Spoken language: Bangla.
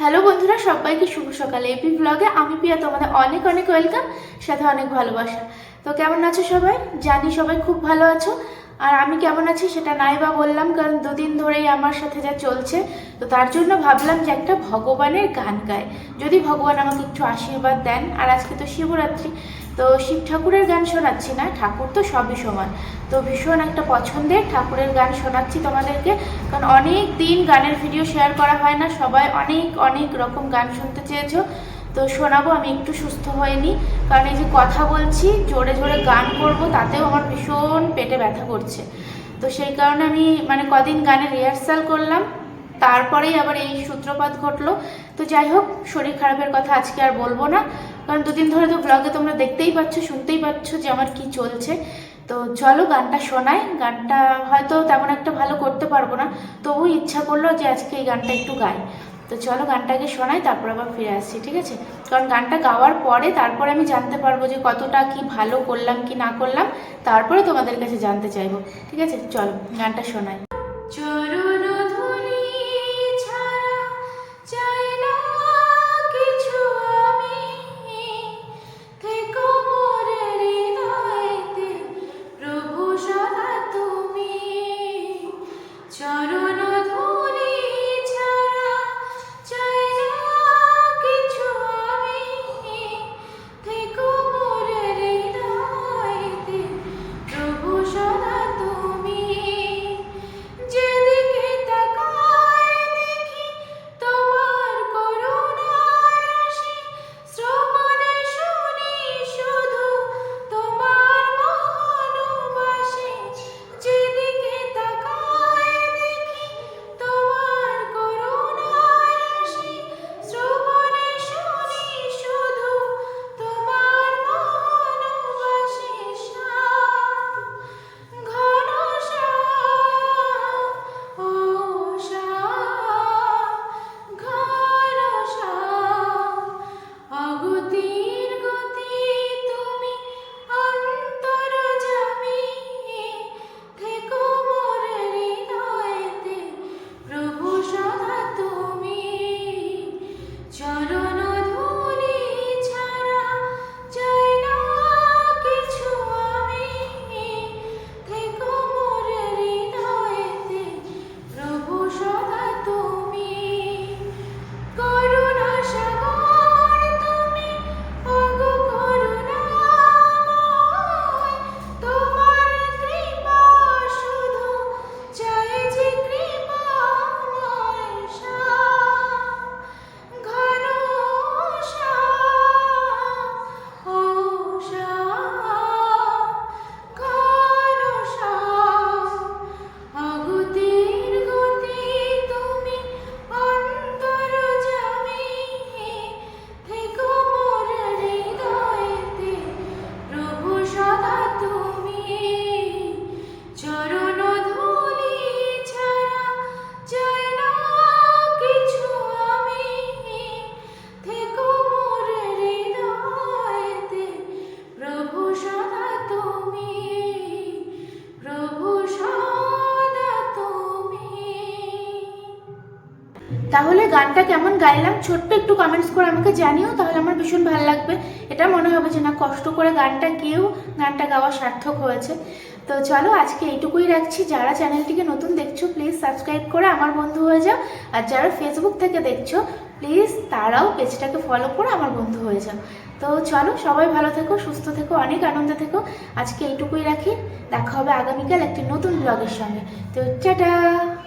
হ্যালো বন্ধুরা, সবাইকে শুভ সকালে। এপি ব্লগে আমি প্রিয়া, তোমাদের অনেক অনেক ওয়েলকাম, সাথে অনেক ভালোবাসা। তো কেমন আছো সবাই? জানি সবাই খুব ভালো আছো। আর আমি কেমন আছি সেটা নাই বা বললাম, কারণ দুদিন ধরেই আমার সাথে যা চলছে, তো তার জন্য ভাবলাম যে একটা ভগবানের গান গায় যদি ভগবান আমাকে একটু আশীর্বাদ দেন, আর আজকে তো শিবরাত্রি, তো শিব ঠাকুরের গান শোনাচ্ছি না, ঠাকুর তো সবই সমান। তো ভীষণ একটা পছন্দের ঠাকুরের গান শোনাচ্ছি তোমাদেরকে, কারণ অনেক দিন গানের ভিডিও শেয়ার করা হয় না, সবাই অনেক অনেক রকম গান শুনতে চেয়েছো। তো শোনাবো, আমি একটু সুস্থ হয়নি। কারণ এই যে কথা বলছি, জোরে জোরে গান করব, তাতেও আমার ভীষণ পেটে ব্যথা করছে। তো সেই কারণে আমি মানে কদিন গানের রিহার্সাল করলাম, তারপরেই আবার এই সূত্রপাত ঘটলো। তো যাই হোক, শরীর খারাপের কথা আজকে আর বলব না। কারণ দুদিন ধরে তো ব্লগে তোমরা দেখতেই পাচ্ছ, শুনতেই পাচ্ছ যে আমার কি চলছে। তো চলো গানটা শোনাই, গানটা হয়তো তেমন একটা ভালো করতে পারব না তবু ইচ্ছা করল যে আজকে এই গানটা একটু গাই। তো চলো গানটাকে শোনাই, তারপর আবার ফিরে আসছি, ঠিক আছে? কারণ গানটা গাওয়ার পরে তারপরে আমি জানতে পারব যে কতটা কি ভালো করলাম কি না করলাম, তারপরে তোমাদের কাছে জানতে চাইব, ঠিক আছে? চলো, গানটা শোনাই। চরণ তাহলে গানটা কেমন গাইলাম? ছোট্ট একটু কমেন্টস করে আমাকে জানিও, তাহলে আমার ভীষণ ভালো লাগবে। এটা মনে হবে যে না, কষ্ট করে গানটা গেয়েও গানটা গাওয়া সার্থক হয়েছে। তো চলো, আজকে এইটুকুই রাখছি। যারা চ্যানেলটিকে নতুন দেখছ প্লিজ সাবস্ক্রাইব করে আমার বন্ধু হয়ে যাও। আর যারা ফেসবুক থেকে দেখছ প্লিজ তারাও পেজটাকে ফলো করে আমার বন্ধু হয়ে যাও। তো চলো, সবাই ভালো থেকো, সুস্থ থেকো, অনেক আনন্দে থেকো। আজকে এইটুকুই রাখি। দেখা হবে আগামীকাল একটি নতুন ব্লগের সঙ্গে। তো টাটা!